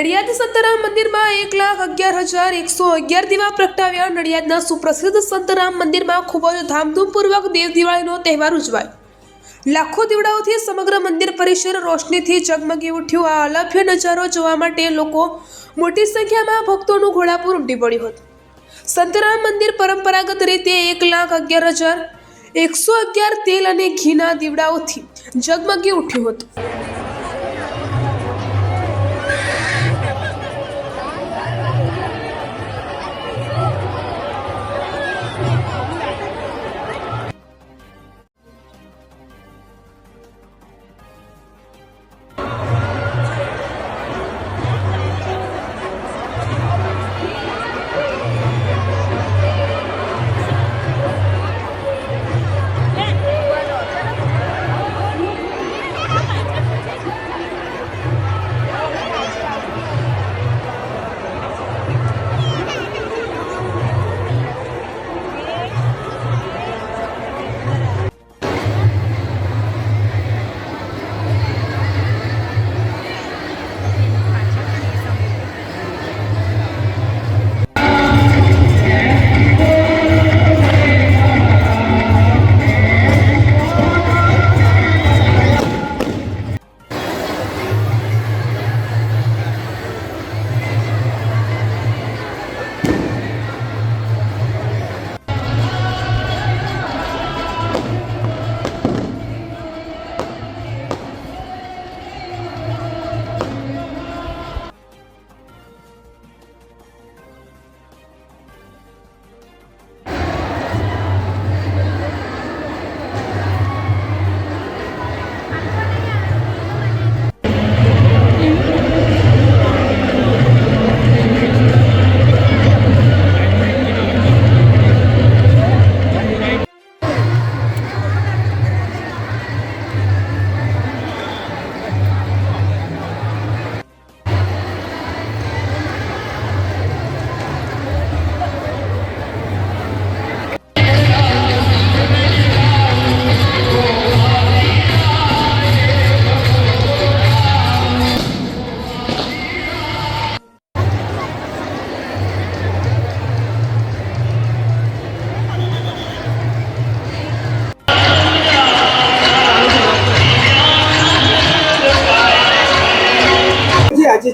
નડિયાદ સંતરામ મંદિરમાં એક લાખ અગિયાર હજાર એકસો અગિયાર દીવા પ્રગટાવ્યા. નડિયાદના સુપ્રસિદ્ધ સંતરામ મંદિરમાં ખૂબ જ ધામધૂમપૂર્વક દેવ દિવાળીનો તહેવાર ઉજવાયો. લાખો દીવડાઓથી સમગ્ર મંદિર પરિસર રોશનીથી ઝગમગી ઉઠ્યું. આ અલભ્ય નજારો જોવા માટે લોકો મોટી સંખ્યામાં ભક્તોનું ઘોડાપુર ઉમટી પડ્યું હતું. સંતરામ મંદિર પરંપરાગત રીતે એક લાખ અગિયાર હજાર એકસો અગિયાર તેલ અને ઘીના દીવડાઓથી ઝગમગી ઉઠ્યું હતું.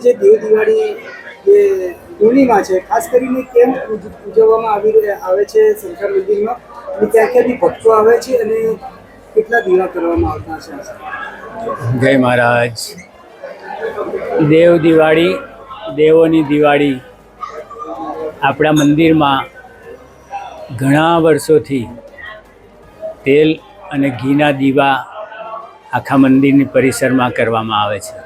જે દેવ દિવાળી જે પૂર્ણિમા છે, ખાસ કરીને કેમ ઉજવવામાં આવી આવે છે શંકર મંદિરમાં? અને ક્યાં ક્યાંથી ભક્તો આવે છે અને કેટલા દીવા કરવામાં આવતા છે? જય મહારાજ. દેવ દિવાળી, દેવોની દિવાળી આપણા મંદિરમાં ઘણા વર્ષોથી તેલ અને ઘીના દીવા આખા મંદિરની પરિસરમાં કરવામાં આવે છે.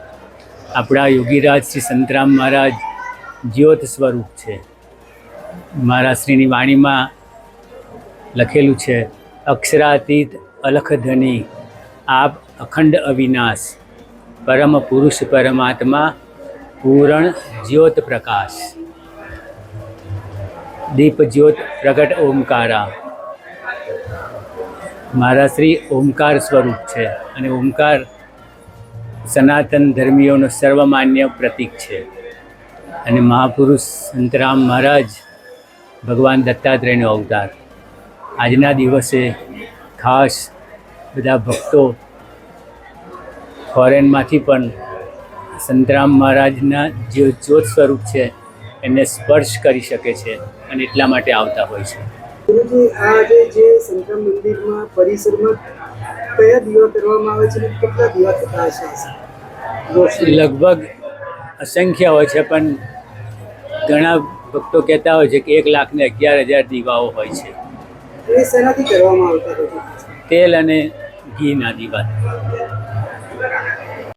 આપણા યોગીરાજ શ્રી સંતરામ મહારાજ જ્યોત સ્વરૂપ છે. મહારાજશ્રીની વાણીમાં લખેલું છે, અક્ષરાતીત અલખધની આપ અખંડ અવિનાશ, પરમ પુરુષ પરમાત્મા પૂરણ જ્યોત પ્રકાશ. દીપ જ્યોત પ્રગટ ઓમકારા. મારા શ્રી ઓમકાર સ્વરૂપ છે અને ઓમકાર સનાતન ધર્મીઓનો સર્વમાન્ય પ્રતીક છે. અને મહાપુરુષ સંતરામ મહારાજ ભગવાન દત્તાત્રેયનો અવતાર. આજના દિવસે ખાસ બધા ભક્તો ફોરેનમાંથી પણ સંતરામ મહારાજના જે જ્યોત સ્વરૂપ છે, એને સ્પર્શ કરી શકે છે અને એટલા માટે આવતા હોય છે. ગુરુજી જે સંતરામ મંદિરમાં, પરિસરમાં કયા દીવા કરવામાં આવે છે કેટલા દીવા થતા હશે? લગભગ અસંખ્ય હોય છે પણ ઘણા ભક્તો કહેતા હોય છે કે એક લાખ ને અગિયાર હજાર દીવાઓ હોય છે. એ શેનાથી કરવામાં આવતા હોય છે તેલ અને ઘીના દીવા